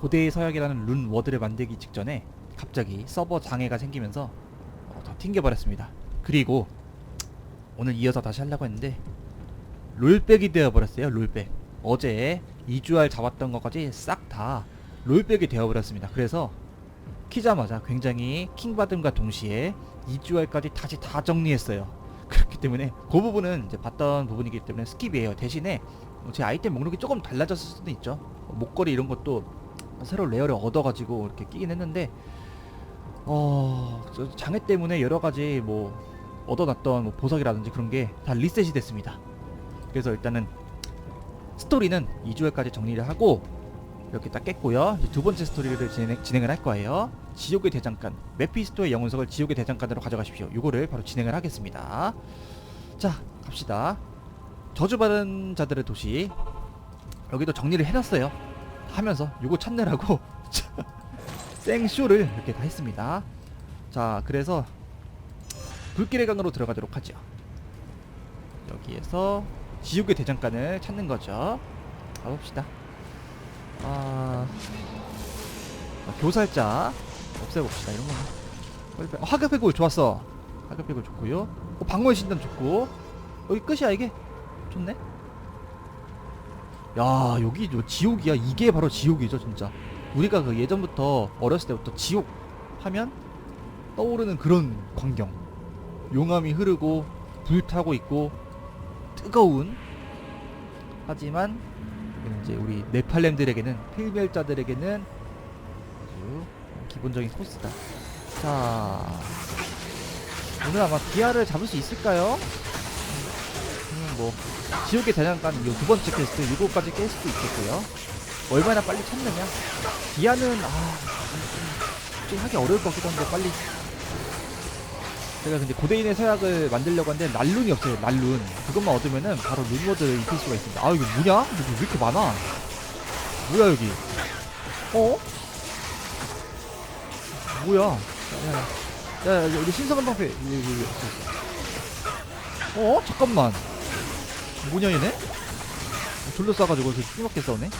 고대의 서약이라는 룬 워드를 만들기 직전에 갑자기 서버 장애가 생기면서 어, 다 튕겨버렸습니다. 그리고 오늘 이어서 다시 하려고 했는데 롤백이 되어버렸어요. 롤백. 어제 2주알 잡았던 것까지 싹 다 롤백이 되어버렸습니다. 그래서 키자마자 굉장히 킹받음과 동시에 2주알까지 다시 다 정리했어요. 그렇기 때문에 그 부분은 이제 봤던 부분이기 때문에 스킵이에요. 대신에 제 아이템 목록이 조금 달라졌을 수도 있죠. 목걸이 이런 것도 새로 레어를 얻어가지고 이렇게 끼긴 했는데 어저 장애 때문에 여러 가지 뭐 얻어놨던 뭐 보석이라든지 그런 게 다 리셋이 됐습니다. 그래서 일단은 스토리는 2주회까지 정리를 하고 이렇게 딱 깼고요. 두 번째 스토리를 진행, 진행을 할 거예요. 지옥의 대장간 메피스토의 영혼석을 지옥의 대장간으로 가져가십시오. 이거를 바로 진행을 하겠습니다. 자 갑시다. 저주받은 자들의 도시 여기도 정리를 해놨어요. 하면서 요거 찾느라고 생쇼를 이렇게 다 했습니다. 자 그래서 불길의 강으로 들어가도록 하죠. 여기에서 지옥의 대장간을 찾는 거죠. 가봅시다. 아, 아, 교살자 없애봅시다. 이런 빨리. 어, 하급 해골 좋았어. 하급 해골 좋고요. 어, 방어의 신단 좋고. 여기 끝이야 이게. 좋네. 야 여기 저 지옥이야. 이게 바로 지옥이죠 진짜. 우리가 그 예전부터 어렸을 때부터 지옥 하면 떠오르는 그런 광경. 용암이 흐르고 불타고 있고 뜨거운 하지만 이제 우리 네팔렘들에게는 필멸자들에게는 아주 기본적인 코스다. 자 오늘 아마 디아를 잡을 수 있을까요? 음, 뭐 지옥의 대장간 이 두 번째 퀘스트 이거까지 깰 수도 있겠고요. 얼마나 빨리 찾느냐? 디아는 아 좀 하기 어려울 것 같기도 한데 빨리 제가 근데 고대인의 서약을 만들려고 하는데 날룬이 없어요 날룬 그것만 얻으면은 바로 룬워드를 입힐 수가 있습니다 아 이거 뭐냐? 여기 왜 이렇게 많아 뭐야 여기 어? 뭐야 야야 야, 야, 여기 신성한 방패. 어? 잠깐만 뭐냐 얘네? 어, 졸로 싸가지고 이렇게 쭈먹게 싸우네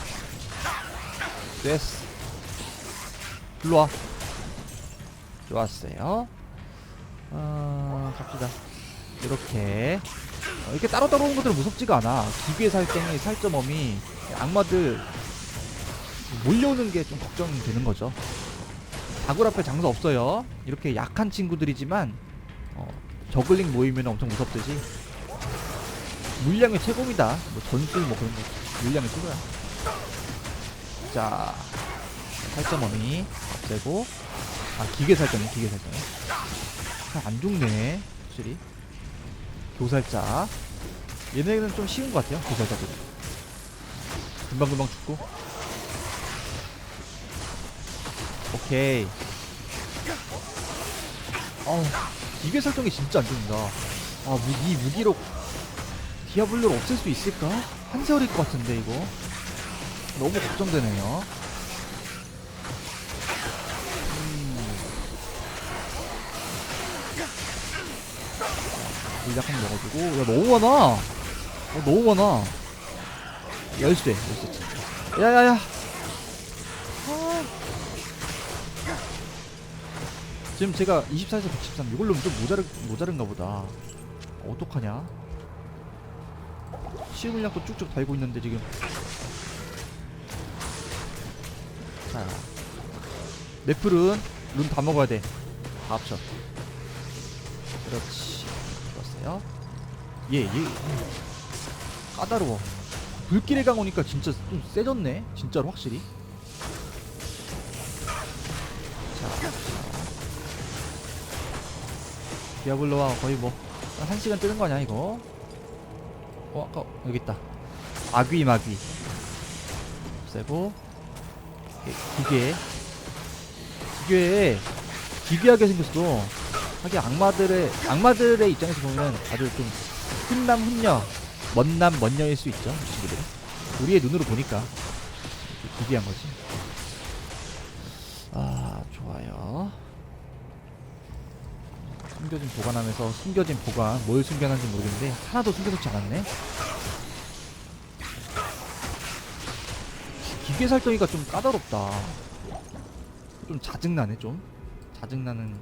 됐어 일로와 좋았어요 어, 갑시다. 이렇게 어, 이렇게 따로따로 오는 것들은 무섭지가 않아. 기괴 살땡이, 살점엄이 악마들 몰려오는 게 좀 걱정되는 거죠. 다굴 앞에 장사 없어요. 이렇게 약한 친구들이지만 어, 저글링 모이면 엄청 무섭듯이 물량이 최고입니다. 뭐 전술 뭐 그런 거 물량이 최고야. 자, 살점엄이 없애고. 아 기계 살점이 기계 살점이. 잘안 죽네 확실히. 교살자. 얘네는 좀 쉬운 것 같아요 교살자들이. 금방금방 죽고. 오케이. 어우 기계 설정이 진짜 안 죽는다. 아 무기 무기로 디아블로를 없앨 수 있을까? 한 세월일 것 같은데 이거. 너무 걱정되네요. 물약 한번 먹어주고. 야 너무 많아! 어, 너무 많아! 열쇠 열쇠 야야야! 아. 지금 제가 24에서 113 이걸로 좀 모자르, 모자른가 보다. 어떡하냐 쉬운 물약도 쭉쭉 달고 있는데 지금. 자 넷플은 룬 다 먹어야 돼다 합쳐. 그렇지. 좋았어요. 얘얘 까다로워. 불길의 강 오니까 진짜 좀 세졌네. 진짜로 확실히. 자. 디아블로와 거의 뭐 한 시간 뜨는 거 아니야 이거 어 아까 여기 있다. 아귀 마귀. 없애고 기- 기계. 기계에 기괴하게 생겼어. 하긴 악마들의 악마들의 입장에서 보면 아주 좀 훈남 훈녀 먼남 먼녀일 수 있죠 이 친구들은 우리의 눈으로 보니까. 기괴한 거지. 아 좋아요 숨겨진 보관하면서 숨겨진 보관 뭘 숨겨놨는지 모르겠는데 하나도 숨겨놓지 않았네 기계 살덩이가 좀 까다롭다. 좀 짜증나네 좀. 짜증나는.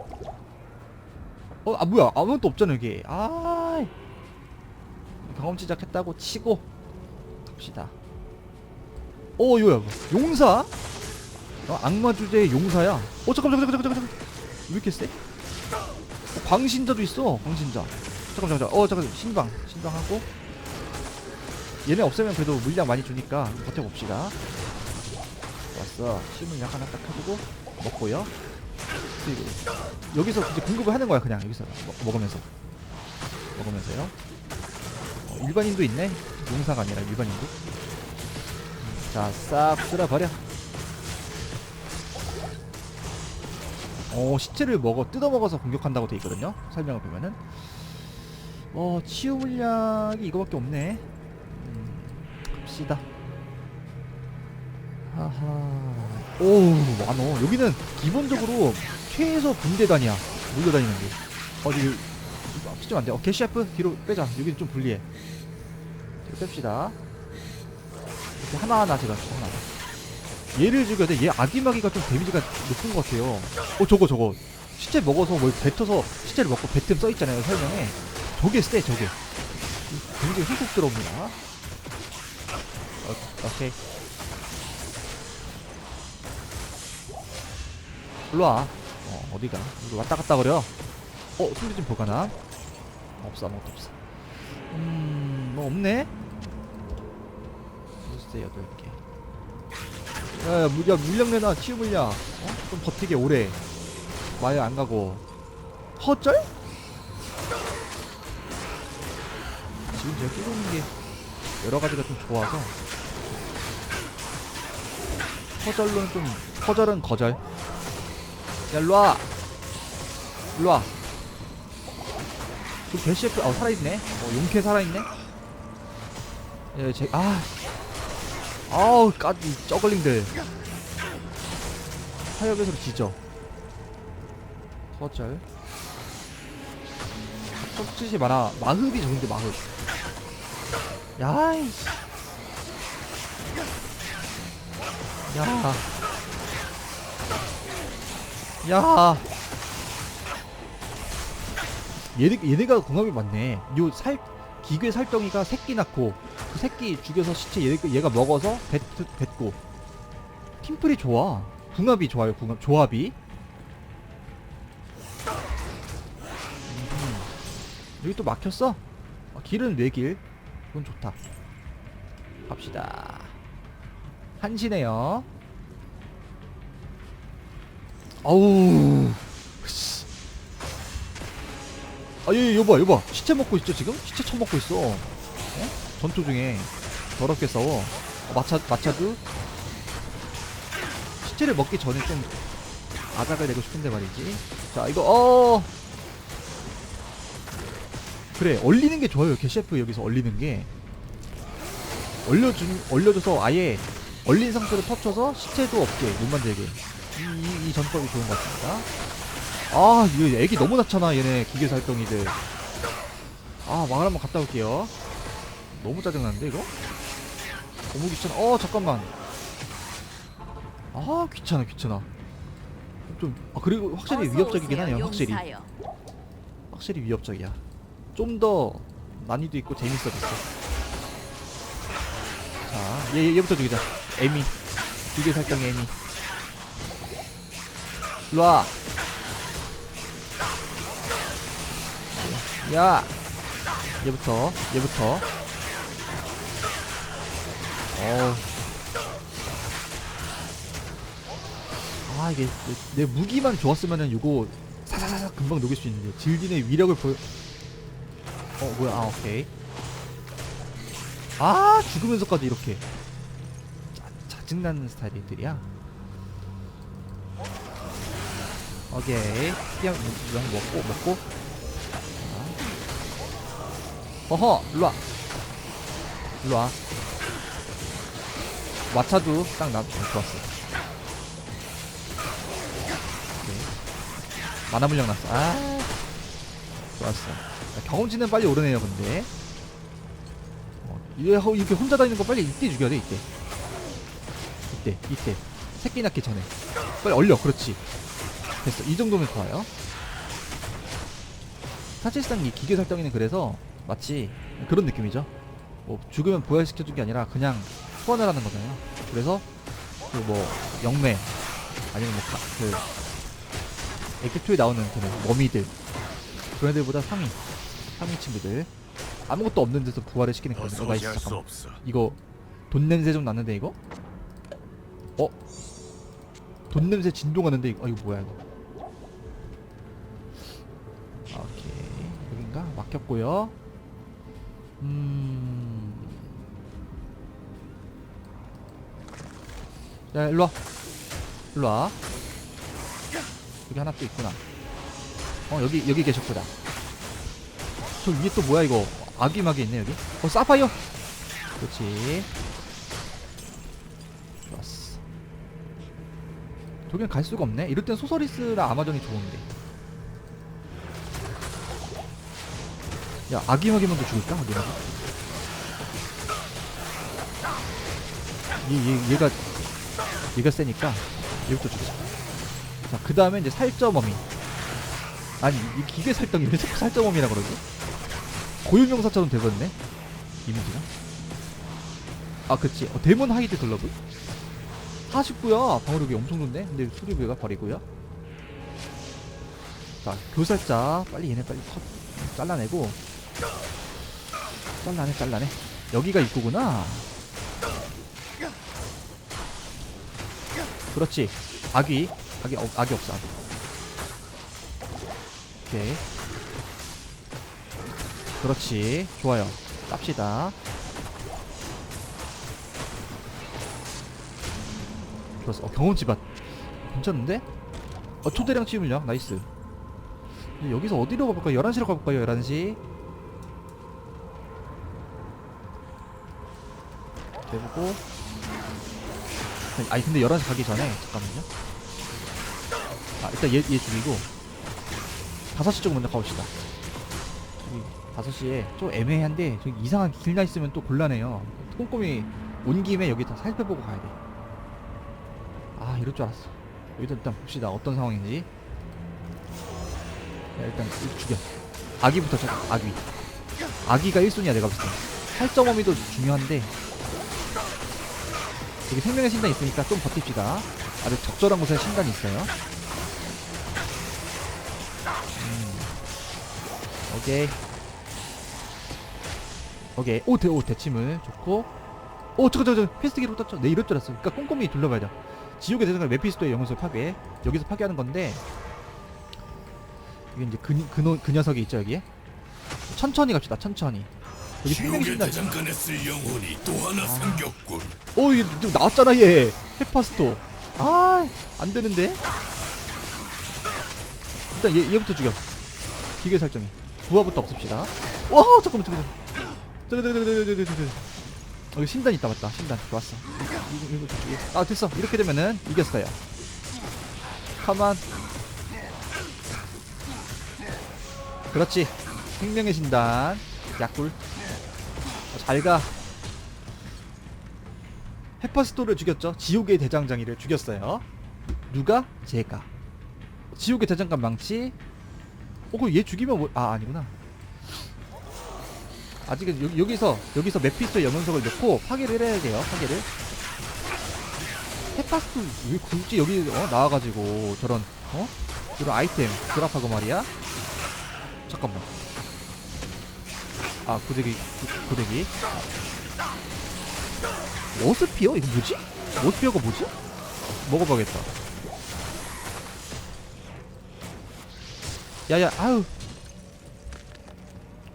어, 아 뭐야 아무것도 없잖아 여기. 아. 경험치 작 했다고 치고 갑시다. 어 이거야 뭐. 용사? 어, 악마 주제의 용사야. 어 잠깐 잠깐 잠깐 잠깐 잠깐. 왜 이렇게 세? 어, 광신자도 있어 광신자. 잠깐 잠깐. 어 잠깐 신방 신방하고. 얘네 없애면 그래도 물량 많이 주니까 버텨봅시다. 왔어. 심을 약 하나 딱 해주고 먹고요. 그리고 여기서 이제 공급을 하는 거야 그냥 여기서 먹, 먹으면서 먹으면서요. 어, 일반인도 있네. 용사가 아니라 일반인도. 자, 싹 쓸어버려. 어, 시체를 먹어 뜯어 먹어서 공격한다고 돼 있거든요. 설명을 보면은. 어, 치유 물약이 이거밖에 없네. 음, 갑시다. 하하. 오, 많어. 여기는 기본적으로 최소 분대단이야. 물려다니는 게. 어, 저기, 이거 앞치면 안 돼. 어, 개셰프 뒤로 빼자. 여기는 좀 불리해. 뒤로 뺍시다. 이렇게 하나하나 제가 하나. 얘를 죽여야 돼. 얘 아기마기가 좀 데미지가 높은 것 같아요. 어, 저거, 저거. 시체 먹어서 뭘 뱉어서 시체를 먹고 뱉음 써있잖아요, 설명에. 저게 세, 저게. 굉장히 훅훅 들어옵니다. 어, 오케이. 일로와. 어, 어디가? 여기 왔다 갔다 거려. 어, 숨겨진 보관함. 없어, 아무것도 없어. 음, 뭐 없네? 글쎄, 여덟 개. 야, 야, 물, 야, 물량 내놔, 치유 물량. 어? 좀 버티게 오래. 마야 안 가고. 허쩔? 지금 제가 끼고 있는 게 여러 가지가 좀 좋아서. 허절로는 좀, 허절은 거절. 야, 일로와. 일로와. 그 개셰프, 어, 살아있네. 어, 용케 살아있네. 예, 제, 아. 아우, 까지, 저글링들. 화협에서 지져. 서절. 섭짓이 많아. 마흡이 적은데, 마흡. 야이씨. 야. 야. 얘네, 얘네가 궁합이 많네. 요 살, 기괴 살덩이가 새끼 낳고, 그 새끼 죽여서 시체 얘, 얘가 먹어서 뱉, 뱉고. 팀플이 좋아. 궁합이 좋아요, 궁합, 조합이. 음. 여기 또 막혔어? 어, 길은 외길. 그건 좋다. 갑시다. 한시네요. 아우. 아, 얘, 얘, 봐, 얘 봐. 시체 먹고 있죠, 지금? 시체 처먹고 있어. 어? 전투 중에. 더럽게 싸워. 어, 마차, 마차도. 시체를 먹기 전에 좀 아작을 내고 싶은데 말이지. 자, 이거, 어. 그래, 얼리는 게 좋아요, 개셰프 여기서 얼리는 게. 얼려준, 얼려줘서 아예 얼린 상태로 터쳐서 시체도 없게 못 만들게. 이, 이, 이 전법이 좋은 것 같습니다. 아, 이거 애기 너무 낳잖아, 얘네 기계 살덩이들. 아, 망을 한번 갔다 올게요. 너무 짜증나는데, 이거? 너무 귀찮아. 어, 잠깐만. 아, 귀찮아, 귀찮아. 좀, 아, 그리고 확실히 위협적이긴 하네요, 확실히. 확실히 위협적이야. 좀 더 난이도 있고 재밌어졌어. 자, 얘, 얘 얘부터 죽이자. 에미. 기계 살덩이 에미. 일로와. 야. 얘부터, 얘부터. 어우. 아, 이게, 내, 내 무기만 좋았으면은 요거 사사사사 금방 녹일 수 있는데, 질딘의 위력을 보여. 어, 뭐야, 아, 오케이. 아, 죽으면서까지 이렇게. 짜, 짜증나는 스타일들이야. 오케이. 그냥 뭐, 먹고, 먹고. 자. 어허, 일로와. 일로와. 마차도 딱 나, 어, 좋았어. 만화 물량 났어. 아. 좋았어. 자, 경험치는 빨리 오르네요, 근데. 어, 이렇게 혼자 다니는 거 빨리 이때 죽여야 돼, 이때. 이때 이때 새끼 낳기 전에 빨리 얼려 그렇지 됐어 이 정도면 좋아요 사실상 이 기계 설정에는 그래서 마치 그런 느낌이죠 뭐 죽으면 부활시켜준 게 아니라 그냥 소환을 하는 거잖아요 그래서 그 뭐 영매 아니면 뭐그 액트2에 나오는 그 머미들 그런 애들보다 상위 상위 친구들 아무것도 없는 데서 부활을 시키는 거거든요 어, 나이스 잠깐만 없어. 이거 돈 냄새 좀 나는데 이거? 어? 돈 냄새 진동하는데 이거 아 이거 뭐야 이거? 오케이 여긴가 막혔고요. 음. 야 일로 와. 일로 와. 여기 하나 또 있구나. 어 여기 여기 계셨구나. 저 위에 또 뭐야 이거? 아기마기 있네 여기. 어 사파이어. 그렇지. 좋았어. 저긴 갈 수가 없네. 이럴 땐 소서리스라 아마존이 좋은데. 야, 아기마기만도 죽을까? 아기마기? 얘, 얘, 얘가, 얘가 세니까 얘부터 죽이자. 자, 그 다음에 이제 살점어미. 아니, 이 기계 살덩이 왜 살점어미라 그러지? 고유명사처럼 돼버렸네? 이미지가. 아 그치 어, 데몬 하이드 글러브 49야 방어력이 엄청 좋네 근데 수리부가 버리고요 자 교살자 빨리 얘네 빨리 컷 잘라내고 잘라내 잘라내 여기가 입구구나 그렇지 아기 아기 어, 아기 없어 아기 오케이 그렇지 좋아요 깝시다 좋았어. 어, 경험치 밭. 괜찮은데? 어, 초대량 치유 물량. 나이스. 여기서 어디로 가볼까요? 11시로 가볼까요? 11시. 해보고. 아니, 근데 11시 가기 전에, 잠깐만요. 아, 일단 얘, 얘 죽이고. 5시 쪽 먼저 가봅시다. 저기, 5시에 좀 애매한데, 저기 이상한 길나 있으면 또 곤란해요. 꼼꼼히 온 김에 여기 다 살펴보고 가야 돼. 아 이럴 줄 알았어 여기서 일단 봅시다 어떤 상황인지 야, 일단 이 죽여 아기부터 쳐 아기 아기가 1순위야 내가 봤을 때 살점어미도 중요한데 여기 생명의 신단 있으니까 좀 버팁시다. 아주 적절한 곳에 신단이 있어요. 음. 오케이. 오케이. 오, 대, 오 대침을. 좋고. 오 저거 저거 저거. 패스트 기록 떴죠? 네 이럴 줄 알았어 그러니까 꼼꼼히 둘러봐야 돼 지옥의 대장을 메피스토의 영혼을 파괴? 여기서 파괴하는 건데 이게 이제 그, 그, 노- 그 녀석이 있죠 여기에? 천천히 갑시다 천천히 여기 신단 대장간에 쓸 영혼이 또 하나 아. 생겼군. 오 이게 좀 나왔잖아 얘. 헤파스토. 아 안 되는데? 일단 얘, 얘부터 죽여. 기계 설정이 부하부터 없읍시다. 와 잠깐만 잠깐만. 여기 신단 있다 맞다. 신단. 좋았어. 아 됐어. 이렇게 되면은 이겼어요. 가만 그렇지. 생명의 신단. 약굴 잘가 헤퍼스토를 죽였죠. 지옥의 대장장이를 죽였어요. 누가? 제가. 지옥의 대장간 망치. 어, 그얘 죽이면 뭐? 아 아니구나. 아직은 여기, 여기서 여기서 메피스토의 영혼석을 넣고 파괴를 해야 돼요. 파괴를. 헤파스토 왜 굳이 여기 어, 나와가지고 저런 어 이런 아이템 드랍하고 말이야. 잠깐만. 아 고데기 고- 고데기. 워스피어? 이거 뭐지? 워스피어가 뭐지? 먹어봐야겠다. 야야 아유.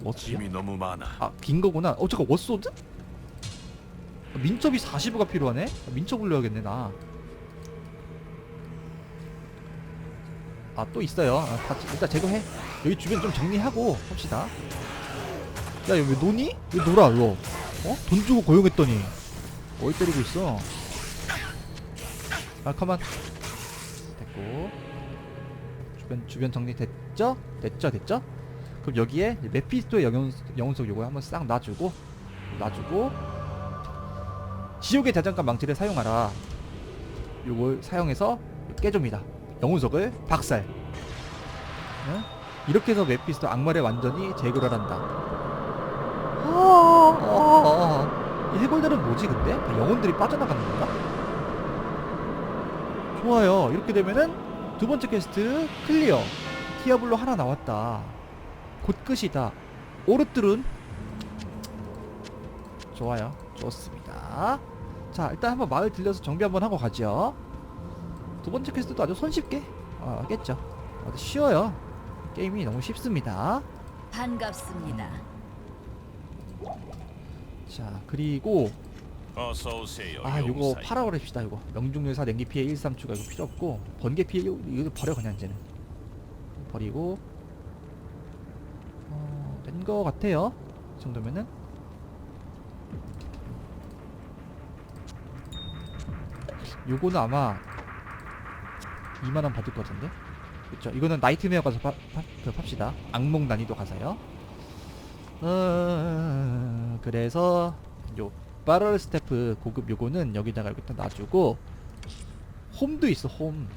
워스피어? 짐이 너무 많아. 아, 긴 거구나. 어, 잠깐, 워소드? 아, 민첩이 45가 필요하네? 아, 민첩 올려야겠네, 나. 아, 또 있어요. 아, 다, 일단 제거해. 여기 주변 좀 정리하고 합시다. 야, 여기 왜 노니? 왜 놀아, 이거? 어? 돈 주고 고용했더니. 어디 때리고 있어? 아, 가만. 됐고. 주변, 주변 정리 됐죠? 됐죠, 됐죠? 그럼 여기에 메피스토의 영혼, 영혼석 요거 한번 싹 놔주고 놔주고 지옥의 대장간 망치를 사용하라 요걸 사용해서 깨줍니다. 영혼석을 박살. 응? 이렇게 해서 메피스토 악마를 완전히 제거를 한다. 아, 아, 아. 이 해골들은 뭐지 근데? 다 영혼들이 빠져나가는 건가? 좋아요. 이렇게 되면은 두 번째 퀘스트 클리어. 디아블로 하나 나왔다. 곧 끝이다. 오르트룬. 좋아요. 좋습니다. 자, 일단 한번 마을 들려서 정비 한번 하고 가죠. 두 번째 퀘스트도 아주 손쉽게 어, 하겠죠. 아주 쉬워요. 게임이 너무 쉽습니다. 반갑습니다. 자, 그리고 어서 오세요. 아, 요거 용사님. 팔아버립시다. 요거 명중률사 냉기 피해 1, 3 추가 이거 필요 없고 번개 피해 이거, 이거 버려 그냥 이제는 버리고 어, 된거 같아요. 이 정도면은 요거는 아마 2만 원 받을 것 같은데. 그쵸? 이거는 나이트메어 가서 파, 파, 그 팝시다. 악몽 난이도 가서요. 어, 그래서 요 바럴 스태프 고급 요거는 여기다가 딱 놔주고 홈도 있어 홈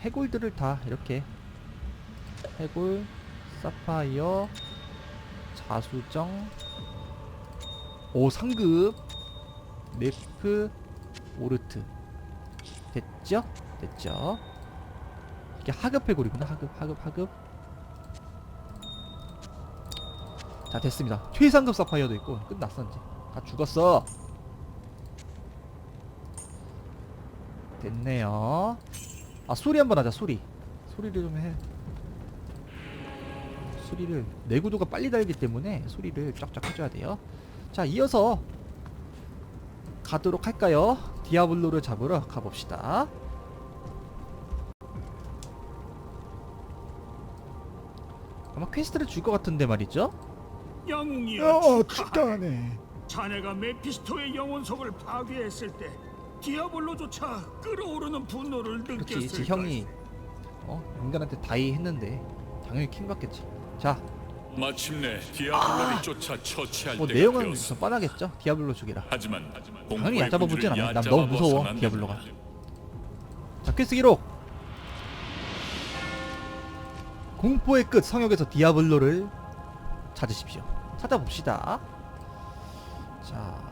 해골들을 다 이렇게 해골 사파이어 자수정 오 상급 네프 오르트 됐죠? 됐죠? 이게 하급 해골이구나 하급 하급 하급 자 됐습니다. 최상급 사파이어도 있고 끝났어 이제 다 죽었어. 됐네요. 아 소리 한번 하자 소리. 소리를 좀해. 소리를 내구도가 빨리 달기 때문에 소리를 쫙쫙 해줘야 돼요. 자 이어서 가도록 할까요? 디아블로를 잡으러 가봅시다. 아마 퀘스트를 줄 것 같은데 말이죠 영웅이여 어, 축하하네. 축하하네. 자네가 메피스토의 영혼석을 파괴했을 때 디아블로조차 끓어오르는 분노를 느꼈을 그렇지 형이 어 인간한테 다이 했는데 당연히 킹 받겠지. 자, 마침내 디아블로를 쫓아 처치할 뭐 때가 내용은 되었어. 좀 뻔하겠죠. 디아블로 죽이라. 하지만 당연히 공포의 얕잡아 보진 군주를 않아요. 난 얕잡아 너무 무서워, 벗어난 디아블로가. 자, 퀘스트 기록. 공포의 끝 성역에서 디아블로를 찾으십시오. 찾아봅시다. 자.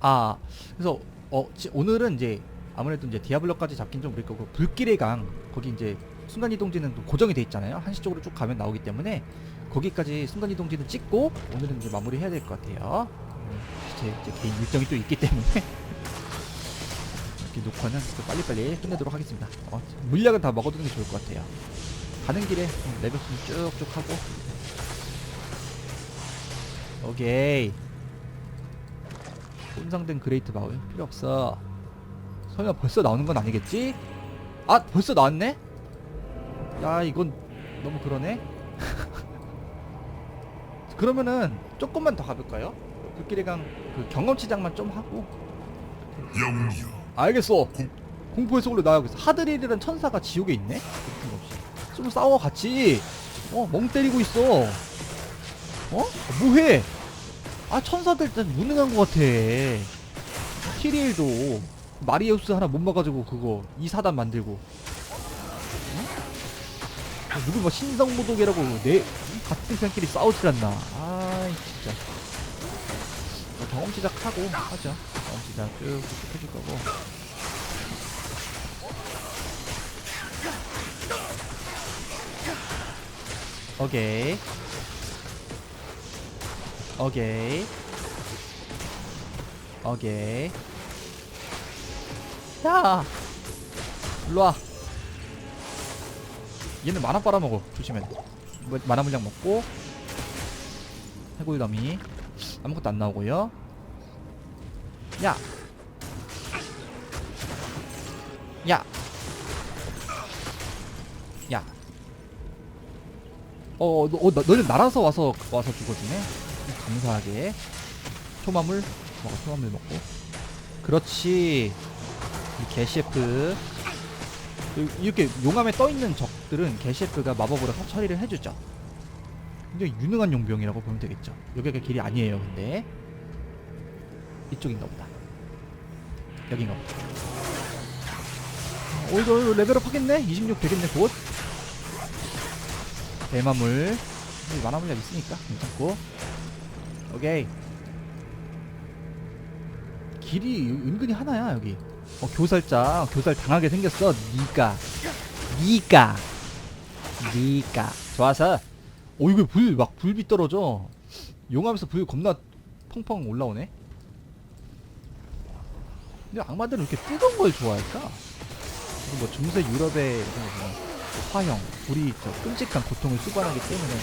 아, 그래서 어 지- 오늘은 이제 아무래도 이제 디아블로까지 잡긴 좀 그럴 거고 불길의 강 거기 이제 순간 이동지는 또 고정이 돼 있잖아요. 한시 쪽으로 쭉 가면 나오기 때문에 거기까지 순간 이동지는 찍고 오늘은 이제 마무리 해야 될 것 같아요. 음, 제, 제 개인 일정이 또 있기 때문에 이렇게 녹화는 또 빨리빨리 끝내도록 하겠습니다. 어, 물약은 다 먹어두는 게 좋을 것 같아요. 가는 길에 음, 레벨 좀 쭉쭉 하고 오케이 손상된 그레이트 마을 필요 없어. 설마 벌써 나오는 건 아니겠지? 아 벌써 나왔네? 야 이건 너무 그러네. 그러면은 조금만 더 가볼까요? 불길의 강 그 경험치장만 좀 하고. 영웅이여 알겠어. 공포의 속으로 나가겠어. 하드릴이란 천사가 지옥에 있네? 없이. 좀 싸워 같이. 어, 멍 때리고 있어. 어? 뭐해? 아 천사들 真 무능한 것 같아. 키리엘도 마리우스 하나 못 막아가지고 그거 이 사단 만들고. 어? 아, 누구 뭐 신성모독이라고 내 같은 편끼리 싸우질 않나. 아이 진짜. 뭐 경험 시작하고 하죠. 경험 시작 쭉 쭉 해줄 거고. 오케이. 오케이. 오케이. 야! 일로 와. 얘는 만화 빨아먹어. 조심해. 뭐, 만화 물량 먹고. 해골 더미. 아무것도 안 나오고요. 야! 야! 야! 어, 너, 어, 너, 너는 날아서 와서 와서 죽어주네. 감사하게. 초마물 먹어, 초마물 먹고. 그렇지. 이 개셰프. 이렇게 용암에 떠 있는 적들은 게셰프가 마법으로 사- 처리를 해주죠. 굉장히 유능한 용병이라고 보면 되겠죠. 여기가 길이 아니에요, 근데 이쪽인가 보다. 여긴가 보다. 어, 이거 이거 레벨업 하겠네? 26 되겠네, 곧. 대마물. 여기 만화 물약 있으니까 괜찮고. 오케이. 길이 은근히 하나야 여기. 어 교살자 교살 당하게 생겼어. 니가 니가 니가 좋아서. 오 이거 불막 불빛 떨어져. 용하면서 불 겁나 펑펑 올라오네. 근데 악마들은 이렇게 뜨거운 걸 좋아할까? 그리고 뭐 중세 유럽의 화형, 불이 저 끔찍한 고통을 수반하기 때문에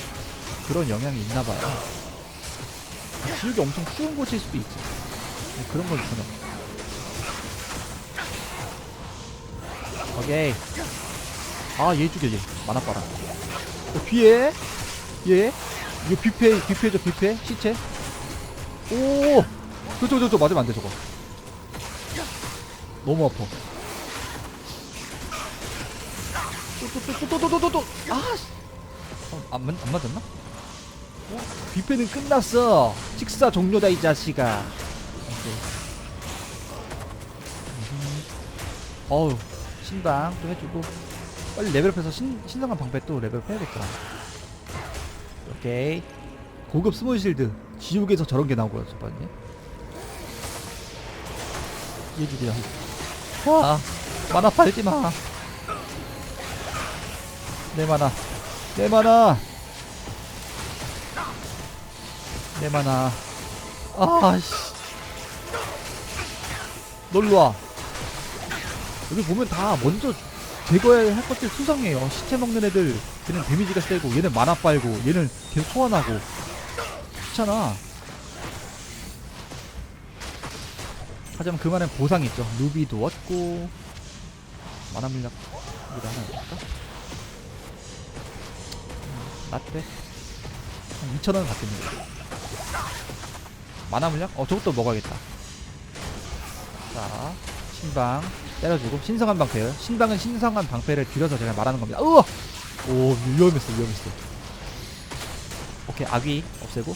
그런 영향이 있나 봐요. 지옥이 엄청 추운 곳일 수도 있지. 근데 그런 건 전혀 없어. 오케이. 아, 얘 죽여, 얘. 만화 봐라. 어, 뒤에, 얘. 이거 뷔페, 뷔페죠, 뷔페? 시체? 오! 저쪽, 저쪽, 맞으면 안 돼, 저거. 너무 아파. 또또또또또또또또 아 씨. 어, 안, 맞- 안 맞았나? 어? 뷔페는 끝났어 식사 종료다 이 자식아. 어우 신방 또 해주고 빨리 레벨업해서 신, 신성한 방패 또 레벨업 해야겠다 오케이 고급 스몰 실드 지옥에서 저런 게 나오고요 저번에 얘들이야 와 만화 팔지마. 내 만화 내 만화 내 만화 아씨. 놀러와 여기 보면 다 먼저 제거해야 할 것들 수상해요. 시체 먹는 애들 걔는 데미지가 세고 얘는 만화 빨고 얘는 계속 소환하고. 귀찮아 하지만 그만한 보상이 있죠. 루비도 얻고 만화 물약 여기다 하나 넣을까? 라떼? 한 2,000원 받겠는데. 만화 물약? 어 저것도 먹어야겠다. 자 신방 때려주고 신성한 방패요. 신방은 신성한 방패를 들여서 제가 말하는 겁니다. 우와! 오 위험했어 위험했어. 오케이 아귀 없애고.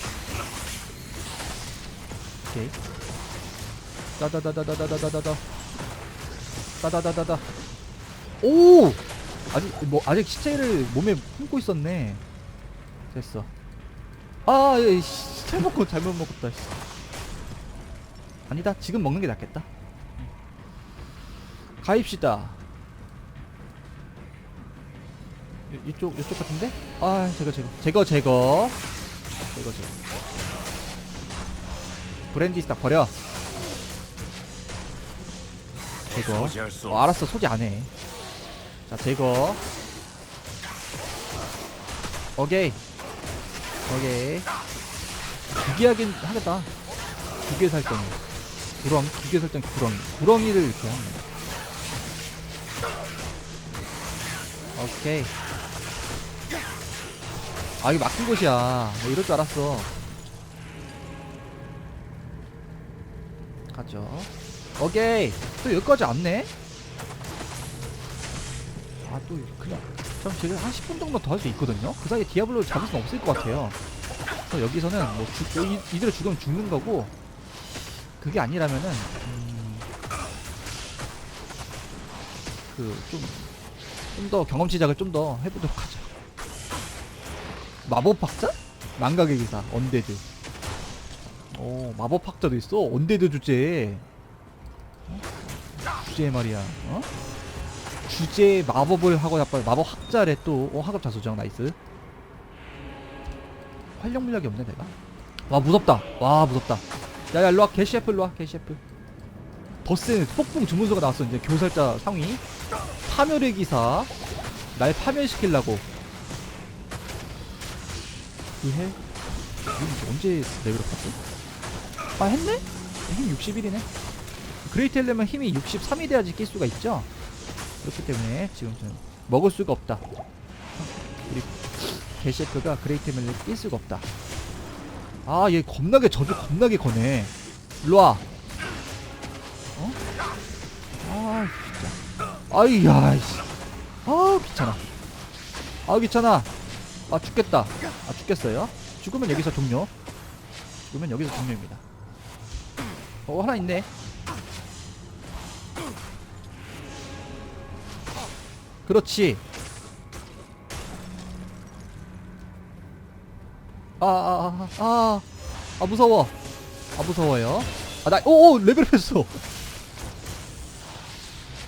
오케이 따다다다다다다다다 따다다다다 오! 아직 뭐 아직 시체를 몸에 품고 있었네. 됐어. 아 예, 씨, 시체 먹고 잘못 먹었다 씨. 아니다. 지금 먹는 게 낫겠다. 가입시다. 이, 이쪽 이쪽 같은데? 아 제거 제거. 제거 제거. 제거 제거. 브랜디스타 버려 제거. 어, 알았어 소지 안해. 자 제거. 오케이. 오케이. 기계하긴 하겠다. 기계 설정. 구렁 기계 설정 구렁이 구렁이를 이렇게 하는 거야 오케이. 아 이거 막힌 곳이야. 나 이럴 줄 알았어. 가죠 오케이. 또 여기까지 왔네. 아 또 그냥 참 제가 한 10분 정도 더 할 수 있거든요. 그 사이에 디아블로를 잡을 수는 없을 것 같아요. 그래서 여기서는 뭐 죽, 이, 이대로 죽으면 죽는 거고 그게 아니라면은 음, 그좀 좀 더 경험치 작을 좀 더 해보도록 하죠. 마법 학자? 망각의 기사 언데드. 오 마법 학자도 있어? 언데드 주제. 어? 주제 말이야 어? 주제 마법을 하고 나빠 마법 학자래 또. 어, 학업 자소정 나이스. 활력 물약이 없네 내가. 와 무섭다. 와 무섭다. 야야 일로와. 개셰프 일로와 개셰프. 버스에는 폭풍 주문서가 나왔어 이제. 교살자 상위. 파멸의 기사. 날 파멸시키려고. 그해? 이거 언제 레벨업 했지? 아 했네? 힘 61이네 그레이트 엘레면 힘이 63이 돼야지 낄 수가 있죠? 그렇기 때문에 지금 좀 먹을 수가 없다. 우리 개셰프가 그레이트 엘레를 낄 수가 없다. 아 얘 겁나게 저주 겁나게 거네. 일로와. 어? 아 진짜. 아이야 씨. 아 귀찮아. 아 귀찮아. 아 죽겠다. 아 죽겠어요? 죽으면 여기서 종료. 죽으면 여기서 종료입니다. 어 하나 있네 그렇지. 아 아 아 아. 아 무서워. 아 무서워요. 아 나 오 오 레벨 했어.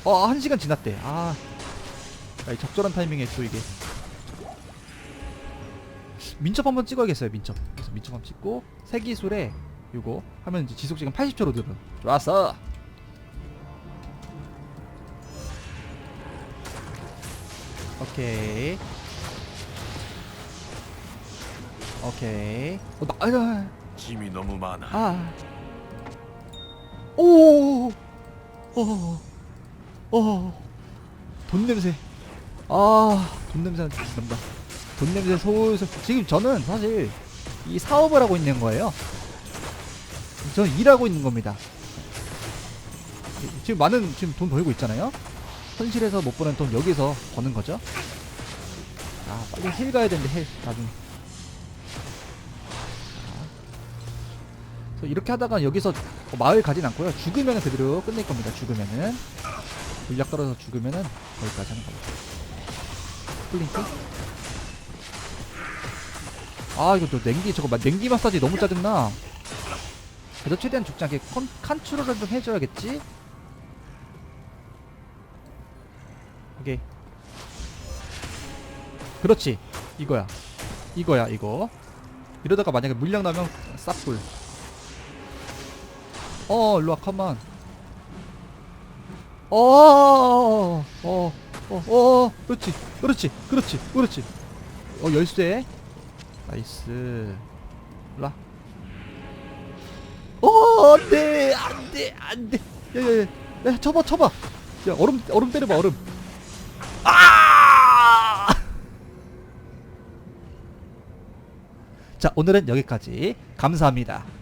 어 한 시간 지났대. 아. 아, 이 적절한 타이밍에 또 이게. 민첩 한번 찍어야겠어요 민첩. 그래서 민첩 한번 찍고 세기술에 요거 하면 이제 지속시간 80초로 들어 좋았어 오케이 오케이 어, 나, 아, 짐이 너무 많아. 아. 오. 어. 어. 돈 냄새. 아, 돈 냄새 난다. 돈 냄새 솔솔. 지금 저는 사실 이 사업을 하고 있는 거예요. 저는 일하고 있는 겁니다. 지금 많은 지금 돈 벌고 있잖아요. 현실에서 못 버는 돈 여기서 버는 거죠. 아, 빨리 힐 가야 되는데 힐 나중에. 그래서 이렇게 하다가 여기서 어, 마을 가진 않고요. 죽으면 그대로 끝낼 겁니다. 죽으면은 물약 떨어져 죽으면은 거기까지 하는 겁니다. 플링크? 아 이거 또 냉기 저거 마- 냉기 마사지 너무 짜증나. 그래도 최대한 죽지 않게 컨, 컨트롤을 좀 해줘야겠지? 오케이. 그렇지. 이거야. 이거야 이거. 이러다가 만약에 물량 나면 싹불. 어, 일로와, 컴온. 어, 어, 어, 어, 어, 그렇지, 그렇지, 그렇지, 그렇지. 어, 열쇠. 나이스. 일로와. 어, 안 돼, 안 돼, 안 돼. 야, 야, 야, 야, 쳐봐, 쳐봐. 야, 얼음, 얼음 때려봐, 얼음. 아! 자, 오늘은 여기까지. 감사합니다.